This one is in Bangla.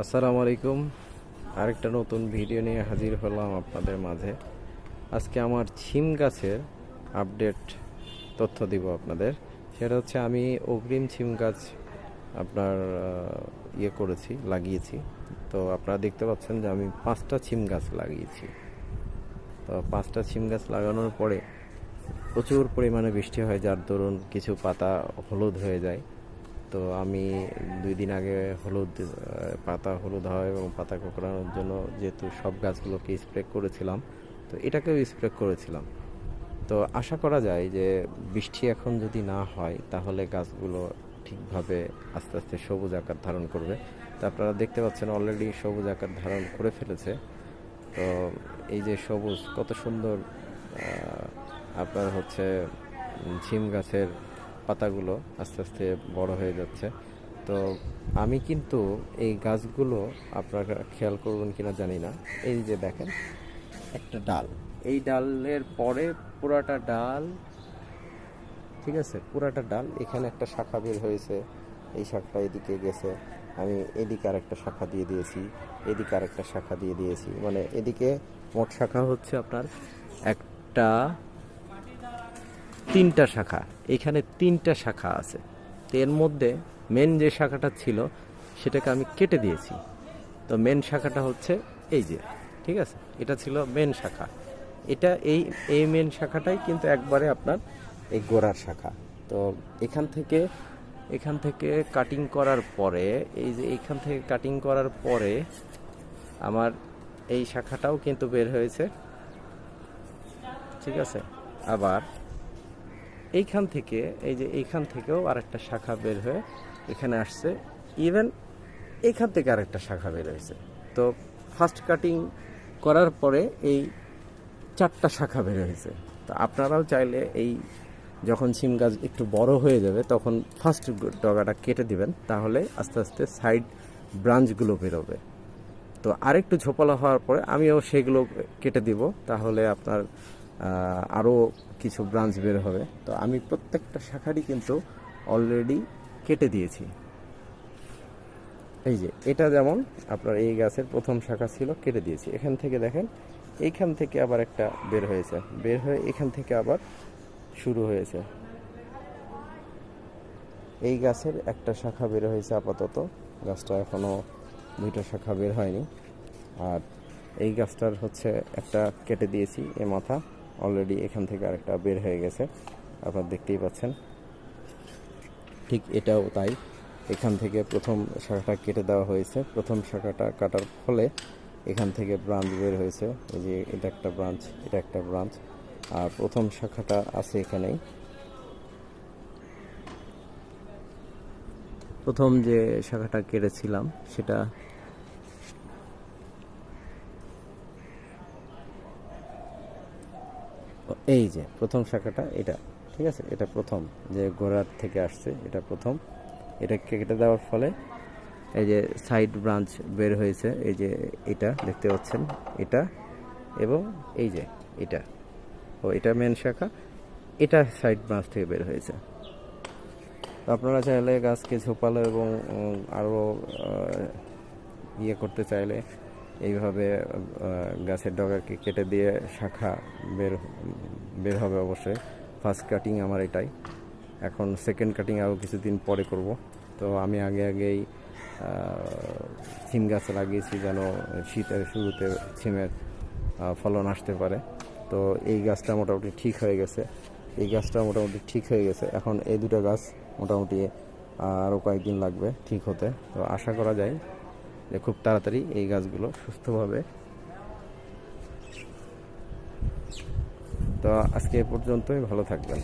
আসসালামু আলাইকুম। আরেকটা নতুন ভিডিও নিয়ে হাজির হলাম আপনাদের মাঝে। আজকে আমার ছিম গাছের আপডেট তথ্য দিব আপনাদের। সেটা হচ্ছে আমি অগ্রিম ছিম গাছ আপনার ইয়ে করেছি, লাগিয়েছি। তো আপনারা দেখতে পাচ্ছেন যে আমি পাঁচটা ছিম গাছ লাগিয়েছি। তো পাঁচটা ছিম গাছ লাগানোর পরে প্রচুর পরিমাণে বৃষ্টি হয়, যার দরুন কিছু পাতা হলুদ হয়ে যায়। তো আমি দুই দিন আগে হলুদ পাতা হলুদ হয় এবং পাতা কোঁকড়ানোর জন্য যেহেতু সব গাছগুলোকে স্প্রে করেছিলাম, তো এটাকেও স্প্রে করেছিলাম। তো আশা করা যায় যে বৃষ্টি এখন যদি না হয়, তাহলে গাছগুলো ঠিকভাবে আস্তে আস্তে সবুজ আকার ধারণ করবে। তো আপনারা দেখতে পাচ্ছেন অলরেডি সবুজ আকার ধারণ করে ফেলেছে। তো এই যে সবুজ, কত সুন্দর আপনার হচ্ছে ঝিম গাছের পাতাগুলো আস্তে আস্তে বড় হয়ে যাচ্ছে। তো আমি কিন্তু এই গাছগুলো আপনারা খেয়াল করবেন কিনা জানি না। এই যে দেখেন, একটা ডাল। এই ডালের পরে পুরাটা ডাল, ঠিক আছে, পুরাটা ডাল। এখানে একটা শাখা বের হয়েছে, এই শাখাটা এদিকে গেছে। আমি এদিকে আর একটা শাখা দিয়ে দিয়েছি, এদিকে আর একটা শাখা দিয়ে দিয়েছি। মানে এদিকে মোট শাখা হচ্ছে আপনার একটা তিনটা শাখা। এখানে তিনটা শাখা আছে। এর মধ্যে মেন যে শাখাটা ছিল, সেটাকে আমি কেটে দিয়েছি। তো মেন শাখাটা হচ্ছে এই যে, ঠিক আছে? এটা ছিল মেন শাখা। এটা এই এই মেন শাখাটাই কিন্তু একবারে আপনার এই গোড়ার শাখা। তো এখান থেকে এখান থেকে কাটিং করার পরে, এই যে এখান থেকে কাটিং করার পরে আমার এই শাখাটাও কিন্তু বের হয়েছে। ঠিক আছে? আবার এইখান থেকে, এই যে এইখান থেকেও আরেকটা শাখা বের হয়ে এখানে আসছে। ইভেন এইখান থেকে আরেকটা শাখা বের হয়েছে। তো ফার্স্ট কাটিং করার পরে এই চারটা শাখা বের হয়েছে। তো আপনারাও চাইলে এই যখন সিম গাছ একটু বড় হয়ে যাবে, তখন ফার্স্ট ডগাটা কেটে দিবেন। তাহলে আস্তে আস্তে সাইড ব্রাঞ্চগুলো বেরোবে। তো আরেকটু ঝোপালো হওয়ার পরে আমিও সেগুলো কেটে দিব। তাহলে আপনার আরও কিছু ব্রাঞ্চ বের হবে। তো আমি প্রত্যেকটা শাখারই কিন্তু অলরেডি কেটে দিয়েছি। এই যে, এটা যেমন আপনার এই গাছের প্রথম শাখা ছিল, কেটে দিয়েছি। এখান থেকে দেখেন, এইখান থেকে আবার একটা বের হয়েছে। বের হয়ে এখান থেকে আবার শুরু হয়েছে। এই গাছের একটা শাখা বের হয়েছে আপাতত। গাছটা এখনও দুইটা শাখা বের হয়নি। আর এই গাছটার হচ্ছে একটা কেটে দিয়েছি এ মাথা। অলরেডি এখান থেকে আরেকটা বের হয়ে গেছে। আপনারা দেখতেই পাচ্ছেন। ঠিক এটাও তাই। এখান থেকে প্রথম শাখাটা কেটে দেওয়া হয়েছে। প্রথম শাখাটা কাটার ফলে এখান থেকে ব্রাঞ্চ বের হয়েছে। এই যে এটা একটা ব্রাঞ্চ এটা একটা ব্রাঞ্চ আর প্রথম শাখাটা আছে এখানেই। প্রথম যে শাখাটা কেটেছিলাম, সেটা এই যে, প্রথম শাখাটা, এটা, ঠিক আছে? এটা প্রথম, যে গোড়ার থেকে আসছে, এটা প্রথম। এটা কেটে দেওয়ার ফলে এই যে সাইড ব্রাঞ্চ বের হয়েছে, এই যে এটা দেখতে পাচ্ছেন, এটা এবং এই যে এটা। ও, এটা মেন শাখা, এটা সাইড ব্রাঞ্চ থেকে বের হয়েছে। আপনারা চাইলে গাছকে ঝোপালো এবং আরও ইয়ে করতে চাইলে এইভাবে গাছের ডগাকে কেটে দিয়ে শাখা বের বের হবে অবশ্যই। ফার্স্ট কাটিং আমার এটাই। এখন সেকেন্ড কাটিং আরও কিছুদিন পরে করব। তো আমি আগে আগেই সিম গাছ লাগিয়েছি যেন শীতের শুরুতে সিমের ফলন আসতে পারে। তো এই গাছটা মোটামুটি ঠিক হয়ে গেছে। এই গাছটা মোটামুটি ঠিক হয়ে গেছে। এখন এই দুটো গাছ মোটামুটি আরও কয়েকদিন লাগবে ঠিক হতে। তো আশা করা যায় খুব তাড়াতাড়ি এই গাছগুলো সুস্থভাবে। তো আজকে এ পর্যন্তই ভালো থাকবেন।